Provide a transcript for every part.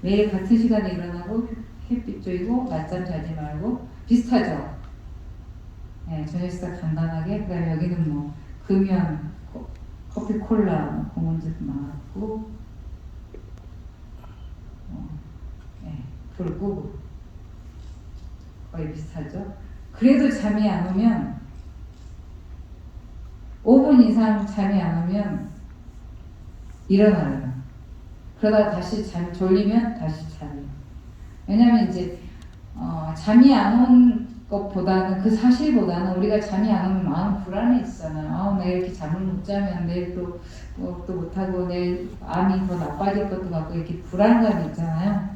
매일 같은 시간에 일어나고 햇빛 쬐고 낮잠 자지 말고 비슷하죠. 네, 저녁 식사 간단하게 그다음에 여기는 뭐 금연, 코- 커피, 콜라, 뭐 공원즙 나왔고 어, 네, 불 끄고 거의 비슷하죠. 그래도 잠이 안 오면 5분 이상 잠이 안 오면 일어나요. 그러다가 다시 잠 졸리면 다시 잠이. 왜냐면 이제 어, 잠이 안 온 것보다는 그 사실보다는 우리가 잠이 안 오면 마음 불안해 있잖아요. 아, 내가 이렇게 잠을 못 자면 내일 또, 또, 또 못하고 내일 암이 더 나빠질 것도 같고 이렇게 불안감이 있잖아요.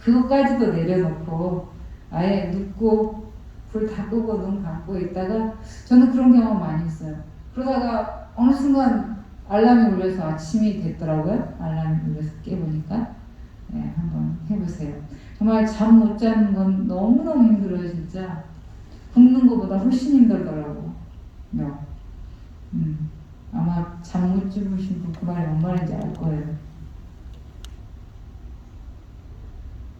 그것까지도 내려놓고 아예 눕고 불 다 끄고 눈 감고 있다가 저는 그런 경험 많이 있어요. 그러다가 어느 순간 알람이 울려서 아침이 됐더라고요. 알람이 울려서 깨보니까. 네, 한번 해보세요. 정말 잠 못 자는 건 너무너무 힘들어요, 진짜. 굶는 것보다 훨씬 힘들더라고. 네. 음, 아마 잠 못 주무신 분 그 말이 뭔 말인지 알 거예요.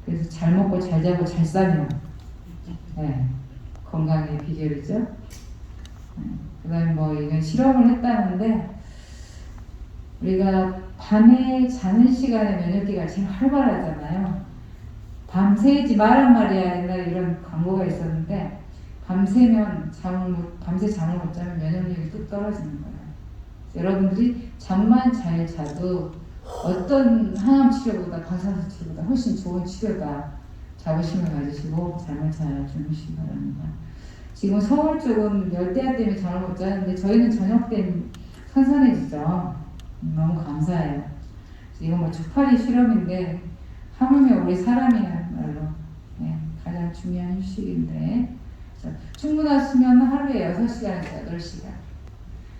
그래서 잘 먹고 잘 자고 잘 싸면 네, 건강의 비결이죠. 그 다음에 뭐 이건 실험을 했다는데 우리가 밤에 자는 시간에 면역기가 제일 활발하잖아요. 밤새지 말란 말이야 옛날에 이런 광고가 있었는데 밤새면 잠을 못, 밤새 잠을 못 자면 면역력이 뚝 떨어지는 거예요. 여러분들이 잠만 잘 자도 어떤 항암 치료보다 방사선 치료보다 훨씬 좋은 치료다. 자부심을 가지시고 잠을 잘 주무시기 바랍니다. 지금 서울 쪽은 열대야 때문에 잠을 못 자는데 저희는 저녁 때는 선선해지죠. 음, 너무 감사해요. 이건 뭐 초파리 실험인데 하물며 우리 사람이야말로 네, 가장 중요한 휴식인데 수면은 하루에 6시간에서 8시간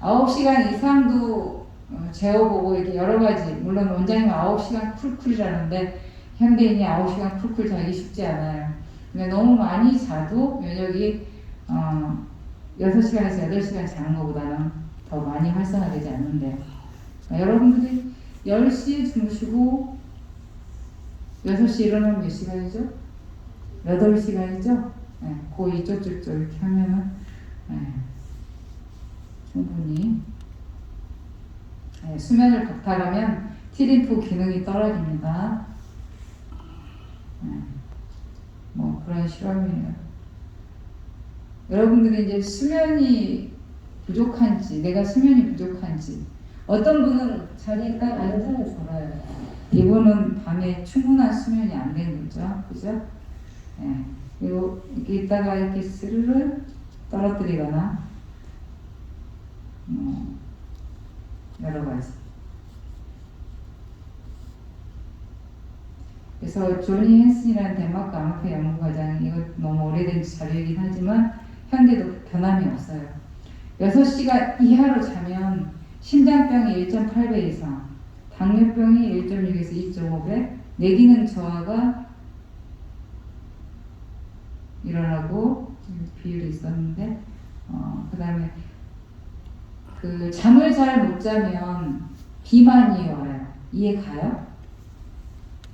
9시간 이상도 어, 재워보고 이렇게 여러 가지 물론 원장님 9시간 쿨쿨이라는데 현대인이 9시간 쿨쿨 자기 쉽지 않아요. 근데 너무 많이 자도 면역이 어, 6시간에서 8시간 자는 것보다는 더 많이 활성화되지 않는데 여러분들이 10시에 주무시고 6시에 일어나면 몇 시간이죠? 8시간이죠? 네, 고이 쪼쪼쪼 이렇게 하면은 네, 충분히 네, 수면을 박탈하면 티림프 기능이 떨어집니다. 네, 뭐 그런 실험이에요. 여러분들이 이제 수면이 부족한지, 내가 수면이 부족한지, 어떤 분은 딱 앉아서 졸아요. 이분은 밤에 충분한 수면이 안 된 거죠. 그죠? 예. 그리고 이렇게 있다가 이렇게 스르르 떨어뜨리거나, 뭐, 여러 가지. 그래서 조니 헨슨이라는 덴마크 암흑회 연구과장, 이거 너무 오래된 자료이긴 하지만, 현대도 변함이 없어요. 6시간 이하로 자면 심장병이 1.8배 이상, 당뇨병이 1.6에서 2.5배, 뇌기능 저하가 일어나고 비율이 있었는데, 어, 그 다음에 그 잠을 잘 못 자면 비만이 와요. 이해 가요?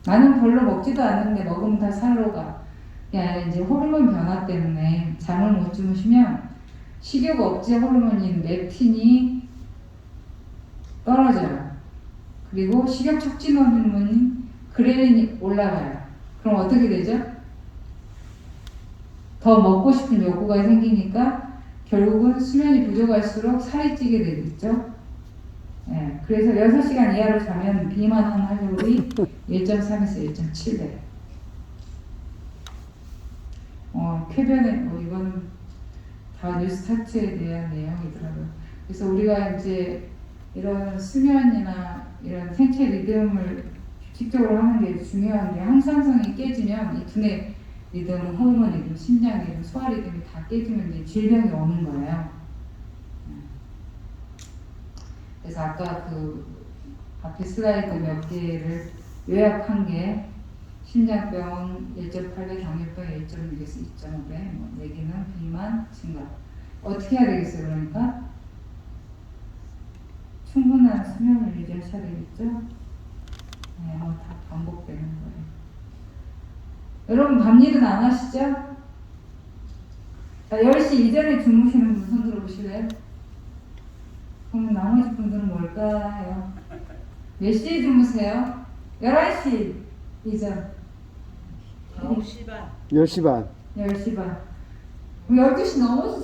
나는 별로 먹지도 않는데 먹으면 다 살로 가. 아니라 이제 호르몬 변화 때문에 잠을 못 주무시면 식욕 억제 호르몬인 렙틴이 떨어져요. 그리고 식욕 촉진 호르몬인 그렐린이 올라가요. 그럼 어떻게 되죠? 더 먹고 싶은 욕구가 생기니까 결국은 수면이 부족할수록 살이 찌게 되겠죠. 예, 그래서 6시간 이하로 자면 비만한 확률이 1.3에서 1.7배. 어, 쾌변에, 뭐 이건 다 뉴스타트에 대한 내용이더라고요. 그래서 우리가 이제 이런 수면이나 이런 생체 리듬을 규칙적으로 하는 게 중요한 게 항상성이 깨지면 이 두뇌 리듬, 호르몬 리듬, 심장 리듬, 소화 리듬이 다 깨지면 이제 질병이 오는 거예요. 그래서 아까 그 앞에 슬라이드 몇 개를 요약한 게 심장병 1.8배, 당뇨병 1.6에서 2.5배, 뭐 내기는 비만 증가. 어떻게 해야 되겠어요, 그러니까? 수면을 유지하셔야 되겠죠? 네, 뭐다 반복되는 거예요. 여러분 밤일은 안 하시죠? 자, 10시 이전에 주무시는 분 손 들어보실래요? 그럼 나머지 분들은 뭘까요? 몇 시에 주무세요? 11시 이전 9시 반. 10시 반. 10시 반 12시 넘어서